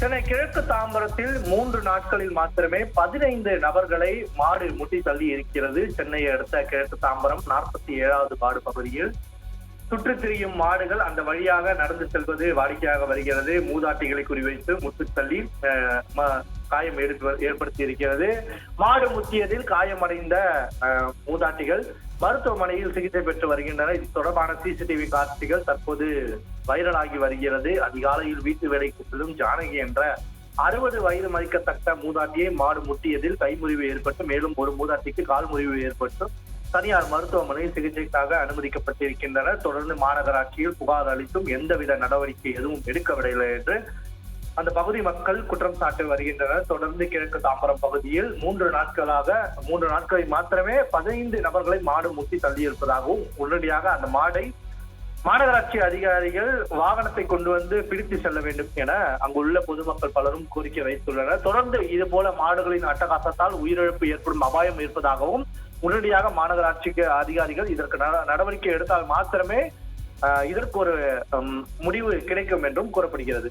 சென்னை கிழக்கு தாம்பரத்தில் மூன்று நாட்களில் மாத்திரமே பதினைந்து நபர்களை மாடு முட்டி தள்ளி இருக்கிறது. சென்னையை அடுத்த கிழக்கு தாம்பரம் நாற்பத்தி ஏழாவது வார்டு பகுதியில் சுற்றித் திரியும் மாடுகள் அந்த வழியாக நடந்து செல்வது வாடிக்கையாக வருகிறது. மூதாட்டிகளை குறிவைத்து முத்து தள்ளி காயம் எடுத்து ஏற்படுத்தி இருக்கிறது மாடு முத்தியதில் காயமடைந்த மூதாட்டிகள் மருத்துவமனையில் சிகிச்சை பெற்று வருகின்றனர். இது தொடர்பான சிசிடிவி காட்சிகள் தற்போது வைரலாகி வருகிறது. அதிகாலையில் வீட்டு வேலைக்கு செல்லும் ஜானகி என்ற அறுபது வயது மதிக்கத்தக்க மூதாட்டியை மாடு முட்டியதில் கைமுறிவு ஏற்பட்டு மேலும் ஒரு மூதாட்டிக்கு கால் முறிவு ஏற்பட்டு தனியார் மருத்துவமனையில் சிகிச்சைக்காக அனுமதிக்கப்பட்டிருக்கின்றனர். தொடர்ந்து மாநகராட்சியில் புகார் அளித்தும் எந்தவித நடவடிக்கை எதுவும் எடுக்கவில்லை என்று அந்த பகுதி மக்கள் குற்றம் சாட்டி வருகின்றனர். தொடர்ந்து கிழக்கு தாம்பரம் பகுதியில் மூன்று நாட்களாக மூன்று நாட்களில் மாத்திரமே பதினைந்து நபர்களை மாடு முட்டி தள்ளியிருப்பதாகவும் உடனடியாக அந்த மாடை மாநகராட்சி அதிகாரிகள் வாகனத்தை கொண்டு வந்து பிடித்து செல்ல வேண்டும் என அங்குள்ள பொதுமக்கள் பலரும் கோரிக்கை வைத்துள்ளனர். தொடர்ந்து இது போல மாடுகளின் அட்டகாசத்தால் உயிரிழப்பு ஏற்படும் அபாயம் இருப்பதாகவும் உடனடியாக மாநகராட்சிக்கு அதிகாரிகள் இதற்கு நடவடிக்கை எடுத்தால் மாத்திரமே இதற்கு ஒரு முடிவு கிடைக்கும் என்றும் கூறப்படுகிறது.